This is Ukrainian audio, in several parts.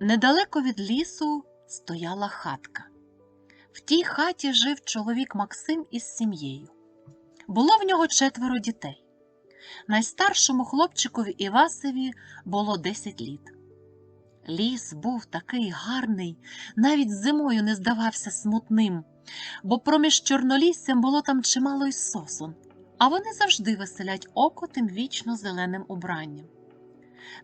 Недалеко від лісу стояла хатка. В тій хаті жив чоловік Максим із сім'єю. Було в нього четверо дітей. Найстаршому хлопчикові Івасові було 10 літ. Ліс був такий гарний, навіть зимою не здавався смутним, бо проміж чорноліссям було там чимало й сосон, а вони завжди веселять око тим вічно зеленим убранням.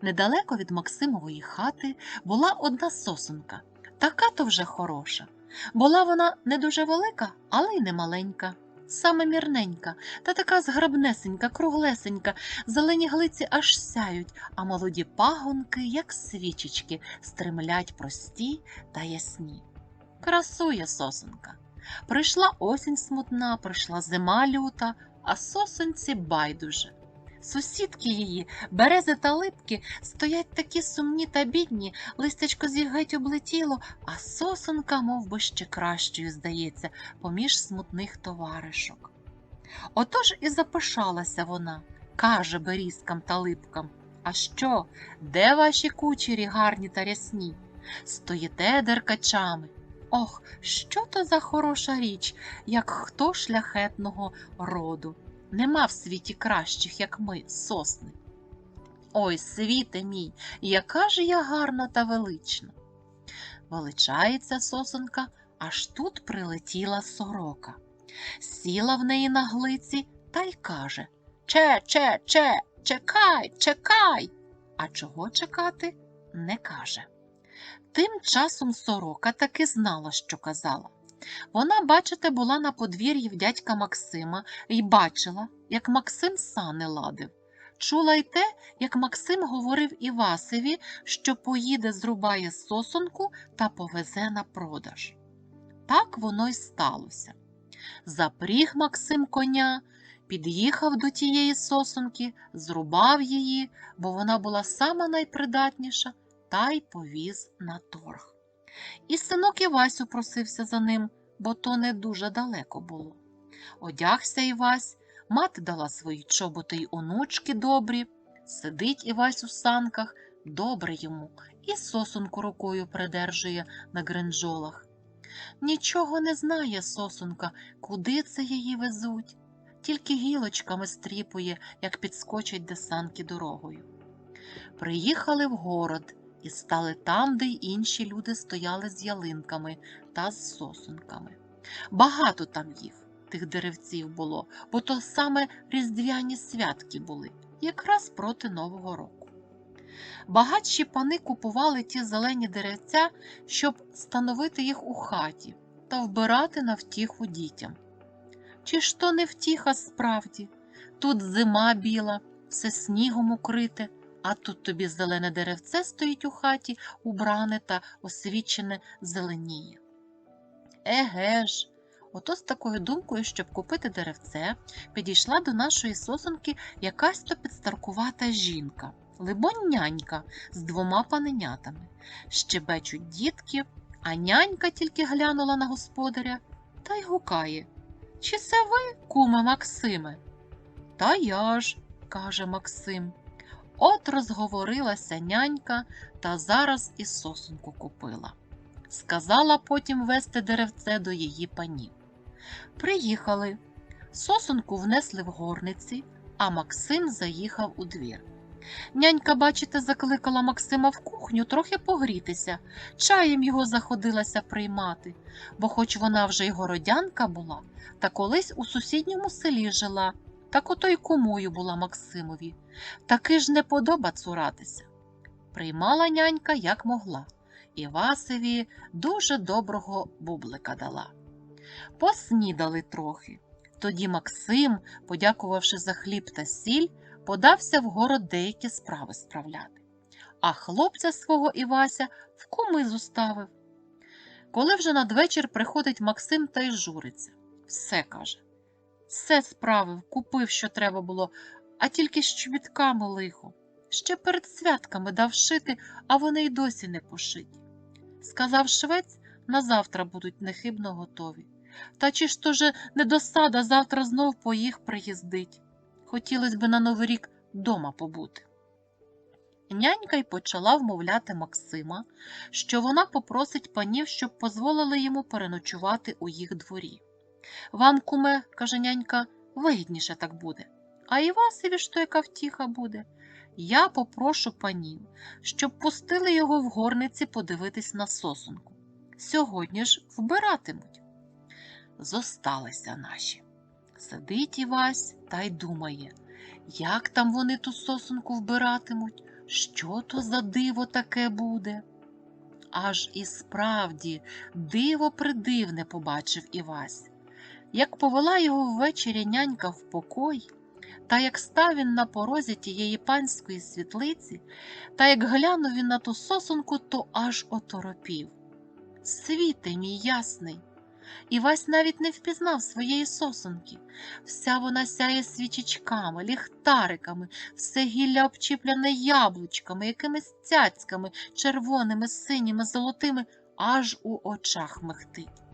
Недалеко від Максимової хати була одна сосонка, така то вже хороша. Була вона не дуже велика, але й не маленька, саме мірненька, та така зграбнесенька, круглесенька, зелені глиці аж сяють, а молоді пагонки, як свічечки, стримлять прості та ясні. Красує сосонка. Прийшла осінь смутна, прийшла зима люта, а сосонці байдуже. Сусідки її, берези та липки, стоять такі сумні та бідні, листячко з облетіло, а сосонка мов би, ще кращою здається, поміж смутних товаришок. Отож і запишалася вона, каже берізкам та липкам. А що, де ваші кучері гарні та рясні? Стоїте деркачами. Ох, що то за хороша річ, як хто шляхетного роду. Нема в світі кращих, як ми, сосни. Ой, світе мій, яка ж я гарна та велична. Величається сосонка, аж тут прилетіла сорока. Сіла в неї на глиці та й каже Че, че, че, чекай, чекай. А чого чекати, не каже. Тим часом сорока таки знала, що казала. Вона, бачите, була на подвір'ї в дядька Максима і бачила, як Максим сани ладив. Чула й те, як Максим говорив Івасеві, що поїде, зрубає сосонку та повезе на продаж. Так воно й сталося. Запріг Максим коня, під'їхав до тієї сосонки, зрубав її, бо вона була сама найпридатніша, та й повіз на торг. І синок Івасю просився за ним, бо то не дуже далеко було. Одягся Івась, мати дала свої чоботи й онучки добрі, сидить Івась у санках, добре йому, і сосунку рукою придержує на гринджолах. Нічого не знає сосунка, куди це її везуть, тільки гілочками стріпує, як підскочать де санки дорогою. Приїхали в город і стали там, де й інші люди стояли з ялинками та з сосунками. Багато там їх, тих деревців було, бо то саме різдвяні святки були, якраз проти Нового року. Багатші пани купували ті зелені деревця, щоб становити їх у хаті та вбирати на втіху дітям. Чи ж то не втіха справді? Тут зима біла, все снігом укрите, а тут тобі зелене деревце стоїть у хаті, убране та освічене зеленіє. Еге ж, ото з такою думкою, щоб купити деревце, підійшла до нашої сосонки якась то підстаркувата жінка, либонь нянька з двома паненятами. Щебечуть дітки, а нянька тільки глянула на господаря та й гукає Чи це ви, куме Максиме? Та я ж, каже Максим. От розговорилася нянька та зараз і сосунку купила. Сказала потім вести деревце до її панів. Приїхали. Сосунку внесли в горниці, а Максим заїхав у двір. Нянька, бачите, закликала Максима в кухню трохи погрітися, чаєм його заходилася приймати, бо, хоч вона вже й городянка була, та колись у сусідньому селі жила, так ото й кумою була Максимові. Таки ж не подоба цуратися. Приймала нянька, як могла, і Васеві дуже доброго бублика дала. Поснідали трохи. Тоді Максим, подякувавши за хліб та сіль, подався в город деякі справи справляти, а хлопця свого Івася в куми зуставив. Коли вже надвечір приходить Максим та й журиться, все каже. Все справив, купив, що треба було, а тільки з чобітками лихо. Ще перед святками дав шити, а вони й досі не пошиті. Сказав швець, на завтра будуть нехибно готові. Та чи ж то же не досада завтра знов по їх приїздить? Хотілося б на Новий рік дома побути. нянька й почала вмовляти Максима, що вона попросить панів, щоб дозволили йому переночувати у їх дворі. Вам, куме, каже нянька, вигідніше так буде. А Івасові ж то яка втіха буде. Я попрошу панів, щоб пустили його в горниці подивитись на сосунку. Сьогодні ж вбиратимуть. Зосталися наші. Сидить Івась та й думає, як там вони ту сосунку вбиратимуть, що то за диво таке буде. Аж і справді диво придивне побачив Івась. Як повела його ввечері нянька в покой, та як став він на порозі тієї панської світлиці, та як глянув він на ту сосунку, то аж оторопів. Світе мій ясний. Івась навіть не впізнав своєї сосунки. Вся вона сяє свічечками, ліхтариками, все гілля обчіпляне яблучками, якимись цяцьками, червоними, синіми, золотими, аж у очах мехтить.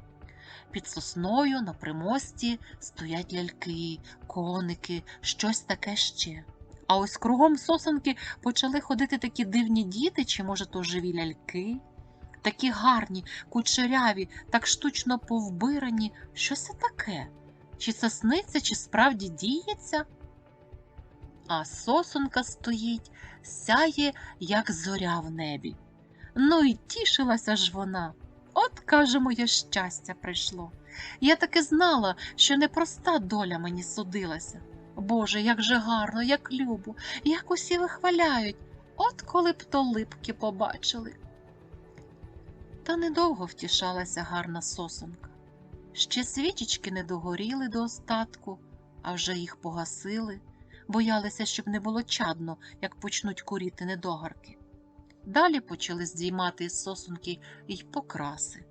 Під сосною на примості стоять ляльки, коники, щось таке ще. А ось кругом сосенки почали ходити такі дивні діти, чи, може, то живі ляльки, такі гарні, кучеряві, так штучно повбирані. Що це таке? Чи це сниться, чи справді діється? А сосунка стоїть, сяє, як зоря в небі. Ну і тішилася ж вона. От, каже, моє щастя прийшло. Я таки знала, що непроста доля мені судилася. Боже, як же гарно, як любо, як усі вихваляють, от коли б то липки побачили. Та недовго втішалася гарна сосонка. Ще свічечки не догоріли до остатку, а вже їх погасили, боялися, щоб не було чадно, як почнуть куріти недогарки. Далі почали здіймати сосунки й покраси.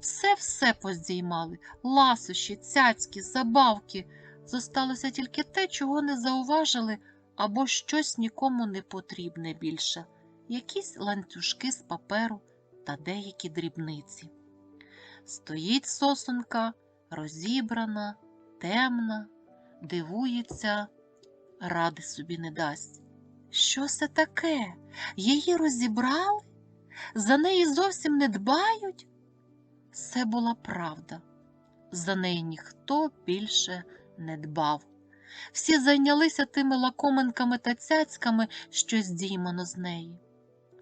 Все-все поздіймали ласощі, цяцькі, забавки. Зосталося тільки те, чого не зауважили, або щось нікому не потрібне більше якісь ланцюжки з паперу та деякі дрібниці. Стоїть сосунка, розібрана, темна, дивується, ради собі не дасть. Що це таке? Її розібрали? За неї зовсім не дбають? Це була правда. За неї ніхто більше не дбав. Всі зайнялися тими лакоминками та цяцьками, що здіймано з неї.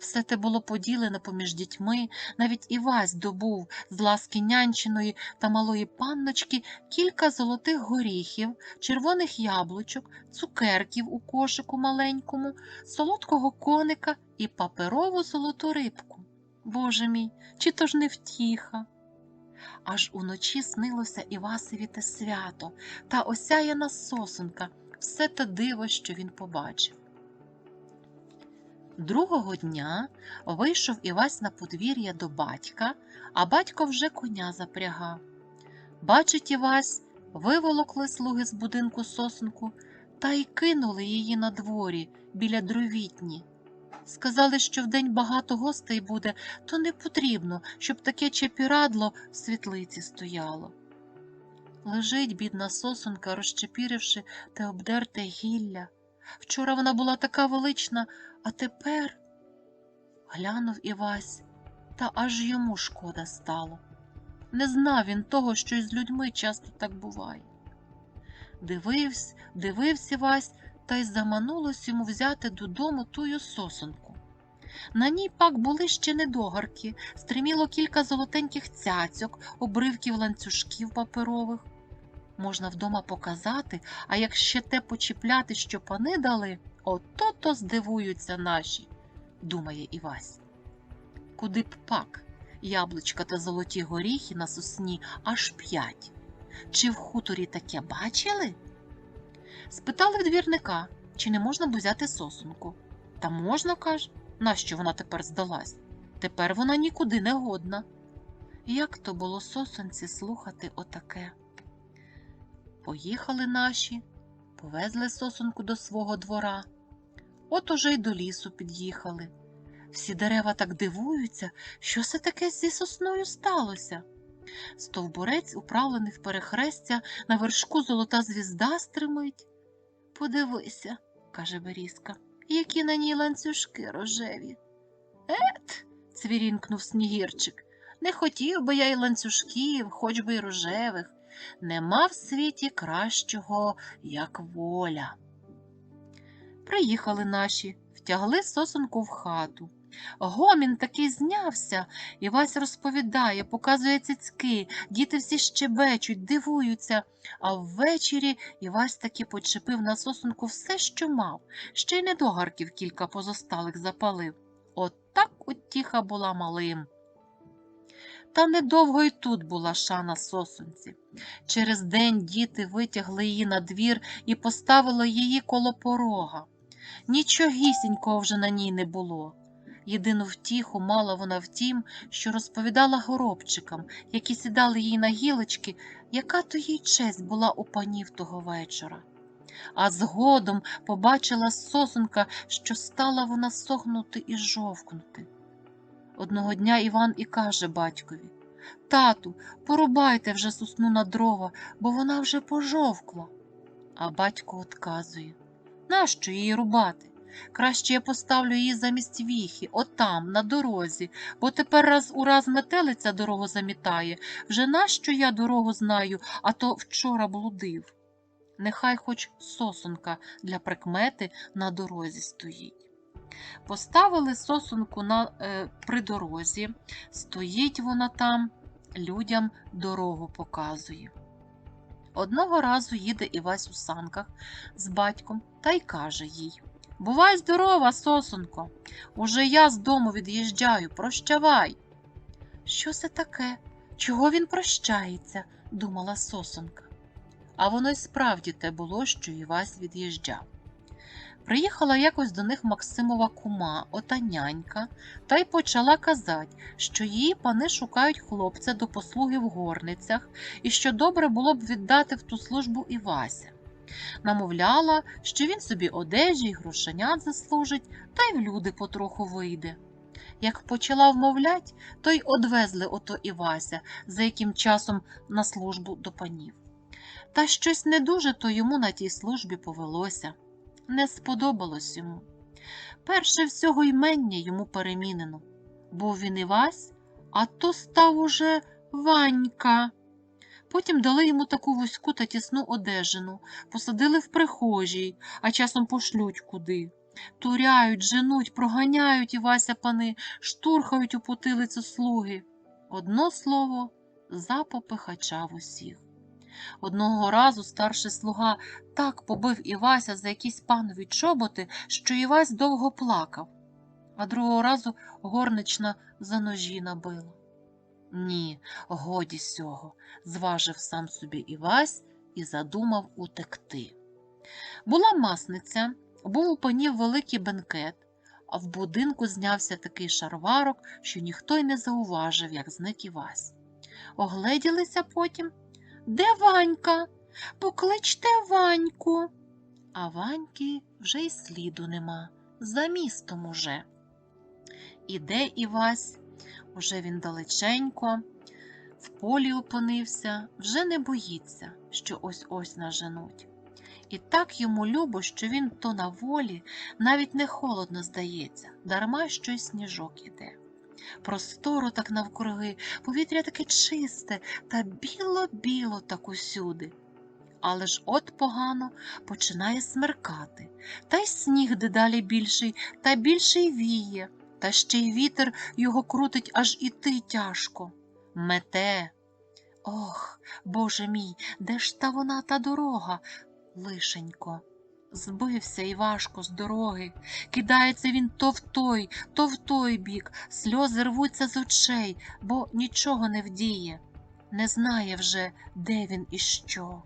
Все те було поділено поміж дітьми, навіть Івась добув з ласки нянчиної та малої панночки кілька золотих горіхів, червоних яблучок, цукерків у кошику маленькому, солодкого коника і паперову золоту рибку. Боже мій, чи то ж не втіха? Аж уночі снилося Івасові те свято та осяяна сосунка, все те диво, що він побачив. Другого дня вийшов Івась на подвір'я до батька, а батько вже коня запрягав. Бачить Івась, виволокли слуги з будинку сосунку та й кинули її на дворі біля дровітні. Сказали, що вдень багато гостей буде, то не потрібно, щоб таке чепірадло в світлиці стояло. Лежить бідна сосунка, розчепіривши те обдерте гілля. Вчора вона була така велична, а тепер глянув Івась, та аж йому шкода стало. Не знав він того, що й з людьми часто так буває. Дивився, дивився Івась, та й заманулось йому взяти додому тую сосунку. На ній пак були ще недогарки, стриміло кілька золотеньких цяцьок, обривків ланцюжків паперових. Можна вдома показати, а як ще те почіпляти, що пани дали, ото то здивуються наші, думає Івась. Куди б пак яблучка та золоті горіхи на сосні аж п'ять. Чи в хуторі таке бачили? Спитали в двірника, чи не можна б взяти сосунку. Та можна, каже, нащо вона тепер здалась? Тепер вона нікуди не годна. Як то було сосунці слухати отаке? Поїхали наші, повезли сосунку до свого двора. От уже й до лісу під'їхали. Всі дерева так дивуються, що це таке зі сосною сталося. Стовбурець, управлений в перехрестя, на вершку золота звізда стримить. Подивися, каже Берізка, які на ній ланцюжки рожеві. Ет, цвірінкнув снігірчик. Не хотів би я й ланцюжків, хоч би й рожевих. Нема в світі кращого, як воля. Приїхали наші, втягли сосунку в хату. Гомін такий знявся, і Вась розповідає, показує цицьки, діти всі щебечуть, дивуються, а ввечері Івась таки почепив на сосунку все, що мав, ще й недогарків кілька позосталих запалив. От так утіха була малим. Та недовго й тут була шана сосунці. Через день діти витягли її на двір і поставили її коло порога. Нічогісінького вже на ній не було. Єдину втіху мала вона в тім, що розповідала горобчикам, які сідали їй на гілочки, яка то їй честь була у панів того вечора. А згодом побачила сосунка, що стала вона сохнути і жовкнути. Одного дня Іван і каже батькові Тату, порубайте вже сосну на дрова, бо вона вже пожовкла. А батько отказує Нащо її рубати? Краще я поставлю її замість віхи, отам, на дорозі, бо тепер раз у раз метелиця дорогу замітає. Вже нащо я дорогу знаю, а то вчора блудив. Нехай хоч сосунка для прикмети на дорозі стоїть. Поставили сосунку на, е, при дорозі, стоїть вона там, людям дорогу показує. Одного разу їде Івась у санках з батьком та й каже їй Бувай здорова, сосунко. Уже я з дому від'їжджаю, прощавай. Що це таке? Чого він прощається? думала сосунка. А воно й справді те було, що Івась від'їжджав. Приїхала якось до них Максимова кума, ота нянька, та й почала казати, що її пани шукають хлопця до послуги в горницях і що добре було б віддати в ту службу Івася. Намовляла, що він собі одежі й грошенят заслужить, та й в люди потроху вийде. Як почала вмовлять, то й одвезли ото Івася, за яким часом на службу до панів. Та щось не дуже то йому на тій службі повелося не сподобалось йому. Перше всього ймення йому перемінено. Був він Івась, а то став уже Ванька. Потім дали йому таку вузьку та тісну одежину, посадили в прихожій, а часом пошлють куди. Туряють, женуть, проганяють Івася пани, штурхають у потилицю слуги. Одно слово запопихачав усіх. Одного разу старший слуга так побив Івася за якісь панові чоботи, що Івась довго плакав, а другого разу горнична за ножі набила. Ні, годі сього, зважив сам собі Івась і задумав утекти. Була масниця, був у панів великий бенкет, а в будинку знявся такий шарварок, що ніхто й не зауважив, як зник Івась. Огледілися потім. Де Ванька? Покличте Ваньку. А Ваньки вже й сліду нема, за містом уже. Іде Івась, уже він далеченько, в полі опинився, вже не боїться, що ось ось наженуть. І так йому любо, що він то на волі, навіть не холодно здається, дарма що й сніжок іде. Просторо так навкруги, повітря таке чисте та біло-біло так усюди. Але ж от погано починає смеркати, та й сніг дедалі більший, та більший віє, та ще й вітер його крутить, аж іти тяжко. Мете. Ох, Боже мій, де ж та вона та дорога? Лишенько. Збився і важко з дороги. Кидається він то в той, то в той бік, сльози рвуться з очей, бо нічого не вдіє. Не знає вже, де він і що.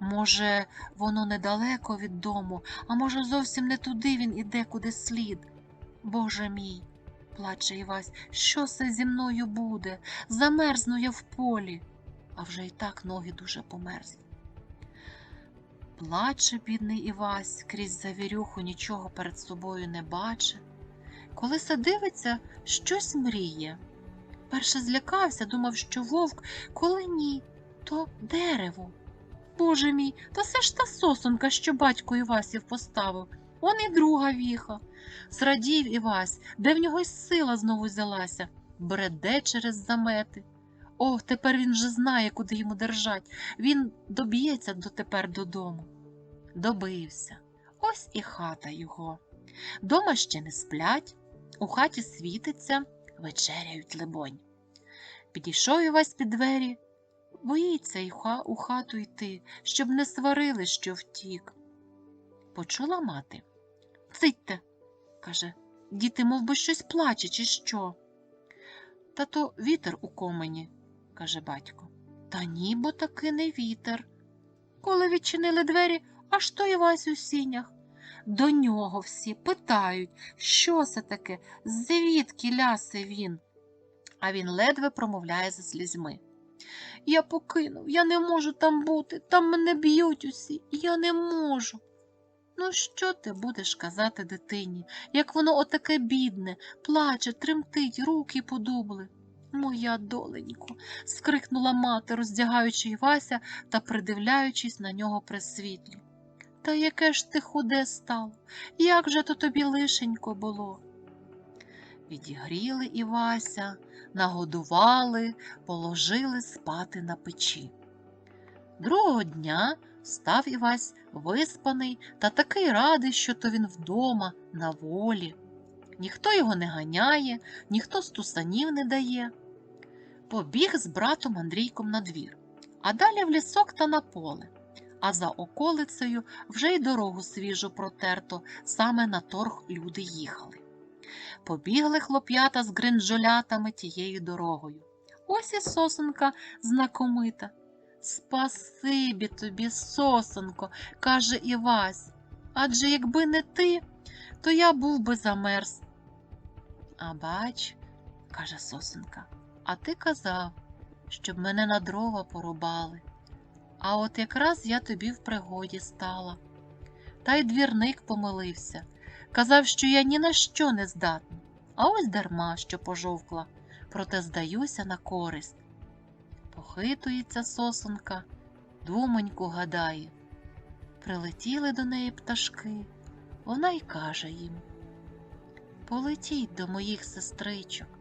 Може, воно недалеко від дому, а може, зовсім не туди він іде, куди слід. Боже мій, плаче Івась, що це зі мною буде? Замерзну я в полі, а вже й так ноги дуже померзли. Плаче бідний Івась, крізь завірюху нічого перед собою не бачить. Коли се дивиться, щось мріє. Перше злякався, думав, що вовк, коли ні, то дерево. Боже мій, та це ж та сосунка, що батько Івасів поставив. Он і друга віха. Зрадів Івась, де в нього й сила знову взялася, бреде через замети. О, тепер він вже знає, куди йому держать. Він доб'ється дотепер додому. Добився. Ось і хата його. Дома ще не сплять, у хаті світиться, вечеряють, либонь. Підійшов Івась під двері, боїться у хату йти, щоб не сварили, що втік. Почула мати. Цитьте, каже, діти, мов би щось плаче, чи що. Та то вітер у комені, каже батько. Та ні, таки не вітер. Коли відчинили двері, аж то Івась у сінях. До нього всі питають, що це таке, звідки лясе він. А він ледве промовляє за слізьми. Я покинув, я не можу там бути, там мене б'ють усі, я не можу. Ну, що ти будеш казати дитині, як воно отаке бідне, плаче, тремтить, руки подубли. Моя доленько, скрикнула мати, роздягаючи Івася та придивляючись на нього при світлі. Та яке ж ти худе стало? Як же то тобі лишенько було? Відігріли Івася, нагодували, положили спати на печі. Другого дня став Івась виспаний та такий радий, що то він вдома, на волі. Ніхто його не ганяє, ніхто стусанів не дає. Побіг з братом Андрійком на двір, а далі в лісок та на поле. А за околицею вже й дорогу свіжу протерто, саме на торг люди їхали. Побігли хлоп'ята з гринджолятами тією дорогою. Ось і сосенка знакомита. Спасибі тобі, сосенко, каже Івась. Адже якби не ти, то я був би замерз. А бач, каже сосенка, а ти казав, щоб мене на дрова порубали. А от якраз я тобі в пригоді стала. Та й двірник помилився, казав, що я ні на що не здатна, а ось дарма, що пожовкла, проте здаюся на користь. Похитується сосонка, думоньку гадає. Прилетіли до неї пташки, вона й каже їм Полетіть до моїх сестричок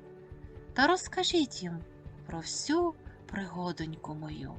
та розкажіть їм про всю пригодоньку мою.